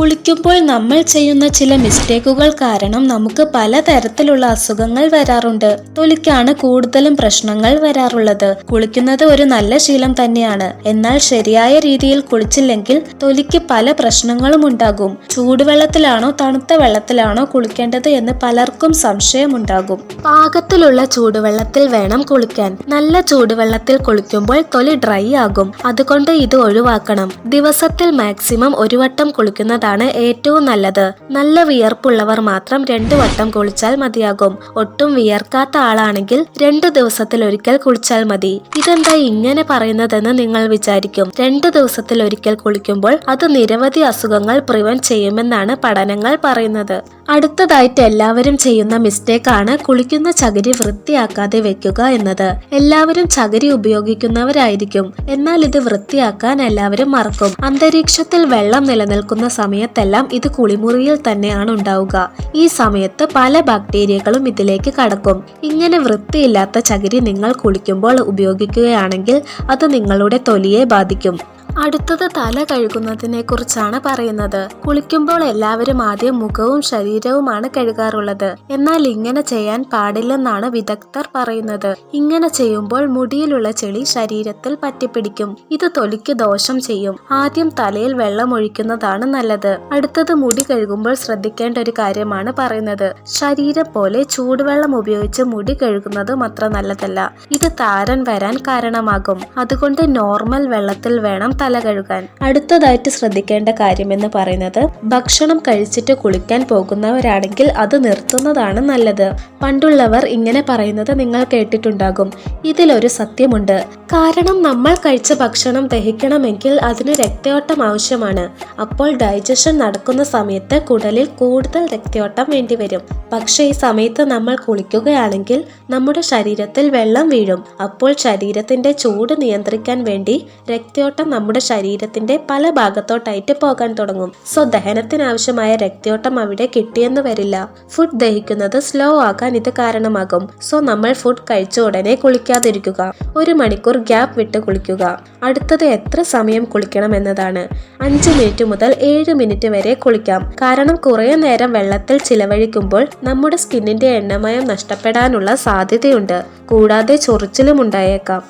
കുളിക്കുമ്പോൾ നമ്മൾ ചെയ്യുന്ന ചില മിസ്റ്റേക്കുകൾ കാരണം നമുക്ക് പലതരത്തിലുള്ള അസുഖങ്ങൾ വരാറുണ്ട്. തൊലിക്കാണ് കൂടുതലും പ്രശ്നങ്ങൾ വരാറുള്ളത്. കുളിക്കുന്നത് ഒരു നല്ല ശീലം തന്നെയാണ്. എന്നാൽ ശരിയായ രീതിയിൽ കുളിച്ചില്ലെങ്കിൽ തൊലിക്ക് പല പ്രശ്നങ്ങളും ഉണ്ടാകും. ചൂടുവെള്ളത്തിലാണോ തണുത്ത വെള്ളത്തിലാണോ കുളിക്കേണ്ടത് എന്ന് പലർക്കും സംശയമുണ്ടാകും. പാകത്തിലുള്ള ചൂടുവെള്ളത്തിൽ വേണം കുളിക്കാൻ. നല്ല ചൂടുവെള്ളത്തിൽ കുളിക്കുമ്പോൾ തൊലി ഡ്രൈ ആകും. അതുകൊണ്ട് ഇത് ഒഴിവാക്കണം. ദിവസത്തിൽ മാക്സിമം ഒരു വട്ടം കുളിക്കുന്നതാണ് ഏറ്റവും നല്ലത്. നല്ല വിയർപ്പുള്ളവർ മാത്രം രണ്ടു വട്ടം കുളിച്ചാൽ മതിയാകും. ഒട്ടും വിയർക്കാത്ത ആളാണെങ്കിൽ രണ്ടു ദിവസത്തിൽ ഒരിക്കൽ കുളിച്ചാൽ മതി. ഇതെന്താ ഇങ്ങനെ പറയുന്നതെന്ന് നിങ്ങൾ വിചാരിക്കും. രണ്ടു ദിവസത്തിൽ ഒരിക്കൽ കുളിക്കുമ്പോൾ അത് നിരവധി അസുഖങ്ങൾ പ്രിവെന്റ് ചെയ്യുമെന്നാണ് പഠനങ്ങൾ പറയുന്നത്. അടുത്തതായിട്ട് എല്ലാവരും ചെയ്യുന്ന മിസ്റ്റേക്ക് ആണ് കുളിക്കുന്ന ചകിരി വൃത്തിയാക്കാതെ വെക്കുക എന്നത്. എല്ലാവരും ചകിരി ഉപയോഗിക്കുന്നവരായിരിക്കും. എന്നാൽ ഇത് വൃത്തിയാക്കാൻ എല്ലാവരും മറക്കും. അന്തരീക്ഷത്തിൽ വെള്ളം നിലനിൽക്കുന്ന സമയത്തെല്ലാം ഇത് കുളിമുറിയിൽ തന്നെയാണ് ഉണ്ടാവുക. ഈ സമയത്ത് പല ബാക്ടീരിയകളും ഇതിലേക്ക് കടക്കും. ഇങ്ങനെ വൃത്തിയില്ലാത്ത ചകിരി നിങ്ങൾ കുളിക്കുമ്പോൾ ഉപയോഗിക്കുകയാണെങ്കിൽ അത് നിങ്ങളുടെ തൊലിയെ ബാധിക്കും. അടുത്തത് തല കഴുകുന്നതിനെ കുറിച്ചാണ് പറയുന്നത്. കുളിക്കുമ്പോൾ എല്ലാവരും ആദ്യം മുഖവും ശരീരവുമാണ് കഴുകാറുള്ളത്. എന്നാൽ ഇങ്ങനെ ചെയ്യാൻ പാടില്ലെന്നാണ് വിദഗ്ധർ പറയുന്നത്. ഇങ്ങനെ ചെയ്യുമ്പോൾ മുടിയിലുള്ള ചെളി ശരീരത്തിൽ പറ്റിപ്പിടിക്കും. ഇത് തൊലിക്ക് ദോഷം ചെയ്യും. ആദ്യം തലയിൽ വെള്ളം ഒഴിക്കുന്നതാണ് നല്ലത്. അടുത്തത് മുടി കഴുകുമ്പോൾ ശ്രദ്ധിക്കേണ്ട ഒരു കാര്യമാണ് പറയുന്നത്. ശരീരം പോലെ ചൂടുവെള്ളം ഉപയോഗിച്ച് മുടി കഴുകുന്നതും അത്ര നല്ലതല്ല. ഇത് താരൻ വരാൻ കാരണമാകും. അതുകൊണ്ട് നോർമൽ വെള്ളത്തിൽ വേണം തല കഴുകാൻ. അടുത്തതായിട്ട് ശ്രദ്ധിക്കേണ്ട കാര്യം എന്ന് പറയുന്നത് ഭക്ഷണം കഴിച്ചിട്ട് കുളിക്കാൻ പോകുന്നവരാണെങ്കിൽ അത് നിർത്തുന്നതാണ് നല്ലത്. പണ്ടുള്ളവർ ഇങ്ങനെ പറയുന്നത് നിങ്ങൾ കേട്ടിട്ടുണ്ടാകും. ഇതിലൊരു സത്യമുണ്ട്. കാരണം നമ്മൾ കഴിച്ച ഭക്ഷണം ദഹിക്കണമെങ്കിൽ അതിന് രക്തയോട്ടം ആവശ്യമാണ്. അപ്പോൾ ഡൈജഷൻ നടക്കുന്ന സമയത്ത് കുടലിൽ കൂടുതൽ രക്തയോട്ടം വേണ്ടിവരും. പക്ഷേ ഈ സമയത്ത് നമ്മൾ കുളിക്കുകയാണെങ്കിൽ നമ്മുടെ ശരീരത്തിൽ വെള്ളം വീഴും. അപ്പോൾ ശരീരത്തിന്റെ ചൂട് നിയന്ത്രിക്കാൻ വേണ്ടി രക്തയോട്ടം നമ്മുടെ ശരീരത്തിന്റെ പല ഭാഗത്തോട്ടായിട്ട് പോകാൻ തുടങ്ങും. സോ ദഹനത്തിനാവശ്യമായ രക്തയോട്ടം അവിടെ കിട്ടിയെന്ന് വരില്ല. ഫുഡ് ദഹിക്കുന്നത് സ്ലോ ആക്കാൻ ഇത് കാരണമാകും. സോ നമ്മൾ ഫുഡ് കഴിച്ച ഉടനെ കുളിക്കാതിരിക്കുക. ഒരു മണിക്കൂർ ഗ്യാപ്പ് വിട്ട് കുളിക്കുക. അടുത്തത് എത്ര സമയം കുളിക്കണം എന്നതാണ്. അഞ്ച് മിനിറ്റ് മുതൽ ഏഴ് മിനിറ്റ് വരെ കുളിക്കാം. കാരണം കുറേ നേരം വെള്ളത്തിൽ ചിലവഴിക്കുമ്പോൾ നമ്മുടെ സ്കിന്നിന്റെ എണ്ണമയം നഷ്ടപ്പെടാനുള്ള സാധ്യതയുണ്ട്. കൂടാതെ ചൊറിച്ചിലും ഉണ്ടായേക്കാം.